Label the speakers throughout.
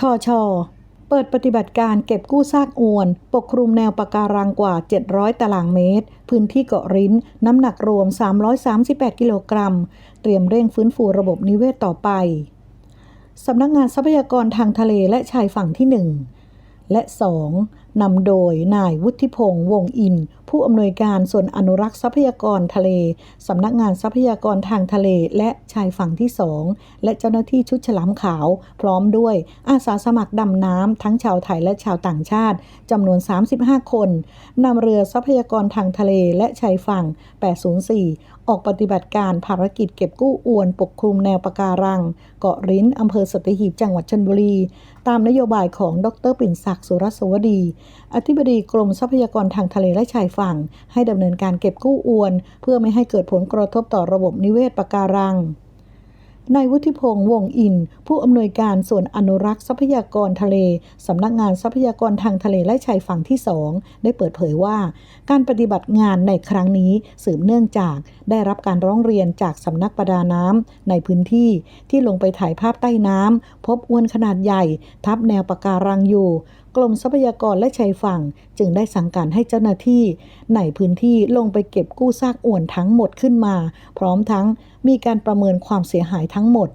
Speaker 1: ทอชอเปิดปฏิบัติการเก็บกู้ซากอวน ปกคลุมแนวปะการังกว่า 700 ตารางเมตร พื้นที่เกาะริ้น น้ำหนักรวม 338 กิโลกรัม เตรียมเร่งฟื้นฟูระบบนิเวศต่อไป สำนักงานทรัพยากรทางทะเลและชายฝั่งที่ 1 และ 2นำโดยนายวุฒิพงษ์วงอิน ผู้อำนวยการส่วนอนุรักษ์ทรัพยากรทะเลสำนักงานทรัพยากรทางทะเลและชายฝั่งที่2และเจ้าหน้าที่ชุดฉลามขาว พร้อมด้วยอาสาสมัครดำน้ำทั้งชาวไทยและชาวต่างชาติจำนวน 35 คนนำเรือทรัพยากรทางทะเลและชายฝั่ง 804 ออกปฏิบัติการภารกิจเก็บกู้อวนปกคลุมแนวปะการัง เกาะริ้นอำเภอสัตหีบจังหวัดชลบุรี ตามนโยบายของดรปิ่นศักดิ์สุรสวดีอธิบดีกรมทรัพยากรทางทะเลและชายฝั่ง ให้ดำเนินการเก็บกู้อวน เพื่อไม่ให้เกิดผลกระทบต่อระบบนิเวศปะการังนายวุฒิพงษ์วงศ์อิน ผู้อำนวยการส่วนอนุรักษ์ทรัพยากรทะเล สำนักงานทรัพยากรทางทะเลและชายฝั่งที่ 2 ได้เปิดเผยว่า การปฏิบัติงานในครั้งนี้สืบเนื่องจากได้รับการร้องเรียนจากสำนักประดาน้ำในพื้นที่ที่ลงไปถ่ายภาพใต้น้ำพบอวนขนาดใหญ่ ทับแนวปะการังอยู่กรมทรัพยากรและชายฝั่ง จึงได้สั่งการให้เจ้าหน้าที่ ในพื้นที่ลงไปเก็บกู้ซากอวนทั้งหมดขึ้นมา พร้อมทั้งมีการประเมินความเสียหายทั้งหมด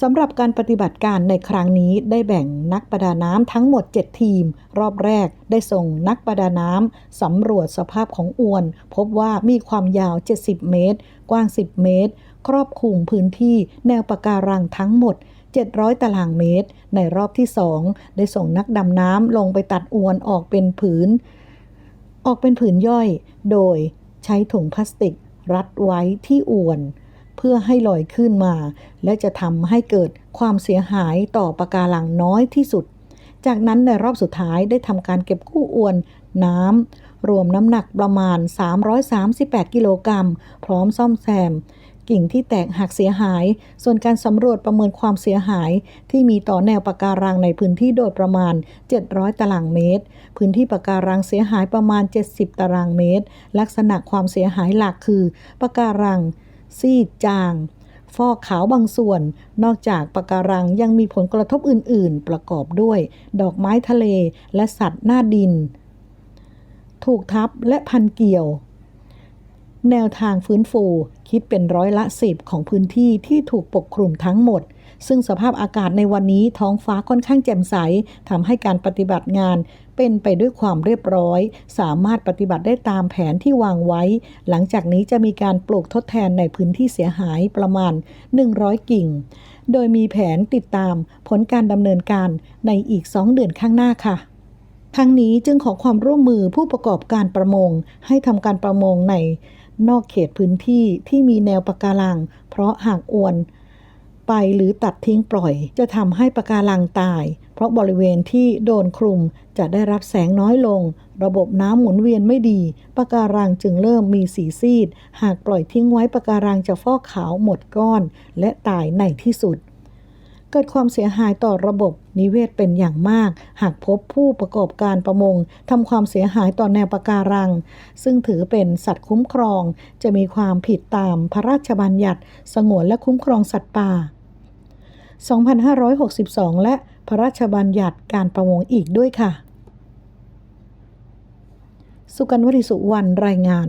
Speaker 1: สำหรับการปฏิบัติการในครั้งนี้ได้แบ่งนักประดาน้ำทั้งหมด 7 ทีม รอบแรกได้ส่งนักประดาน้ำสำรวจสภาพของอวน พบว่ามีความยาว 70 เมตร กว้าง 10 เมตร ครอบคลุมพื้นที่แนวปะการังทั้งหมด 700 ตารางเมตร ในรอบที่ 2 ได้ส่งนักดำน้ำลงไปตัดอวนออกเป็นผืน ออกเป็นผืนย่อย โดยใช้ถุงพลาสติก รัดไว้ที่อวน เพื่อให้ลอยขึ้นมา และจะทำให้เกิดความเสียหายต่อปะการังน้อยที่สุด จากนั้นในรอบสุดท้ายได้ทำการเก็บกู้อวนน้ำรวมน้ำหนักประมาณ 338 กิโลกรัม พร้อมซ่อมแซม กิ่งที่แตกหักเสียหาย ส่วนการสำรวจประเมินความเสียหาย ที่มีต่อแนวปะการังในพื้นที่โดยประมาณ 700 ตารางเมตร พื้นที่ปะการังเสียหายประมาณ 70 ตารางเมตร ลักษณะความเสียหายหลักคือปะการัง ซีดจาง ฟอกขาวบางส่วน นอกจากปะการังยังมีผลกระทบอื่น ๆ ประกอบด้วย ดอกไม้ทะเลและสัตว์หน้าดิน ถูกทับและพันเกี่ยว แนวทางฟื้นฟู คิดเป็นร้อยละสิบของพื้นที่ที่ถูกปกคลุมทั้งหมด ซึ่งสภาพอากาศในวันนี้ท้องฟ้าค่อนข้างแจ่มใสทำให้การปฏิบัติงานเป็นไปด้วยความเรียบร้อย สามารถปฏิบัติได้ตามแผนที่วางไว้ หลังจากนี้จะมีการปลูกทดแทนในพื้นที่เสียหายประมาณ 100 กิ่ง โดยมีแผนติดตามผลการดำเนินการในอีก 2 เดือนข้างหน้าค่ะ ทั้งนี้จึงขอความร่วมมือผู้ประกอบการประมง ให้ทำการประมงในนอกเขตพื้นที่ที่มีแนวปะการัง เพราะหากอวน ไปหรือตัดทิ้งปล่อย จะทำให้ปะการังตาย เพราะบริเวณที่โดนคลุมจะได้รับแสงน้อยลง ระบบน้ำหมุนเวียนไม่ดีปะการังจึงเริ่มมีสีซีด หากปล่อยทิ้งไว้ปะการังจะฟอกขาวหมดก้อน และตายในที่สุด เกิดความเสียหายต่อระบบนิเวศเป็นอย่างมาก หากพบผู้ประกอบการประมงทำความเสียหายต่อแนวปะการัง ซึ่งถือเป็นสัตว์คุ้มครอง จะมีความผิดตามพระราชบัญญัติ สงวนและคุ้มครองสัตว์ป่า 2562 และพระราชบัญญัติการประมงอีกด้วยค่ะ สุกันวริสุวรรณรายงาน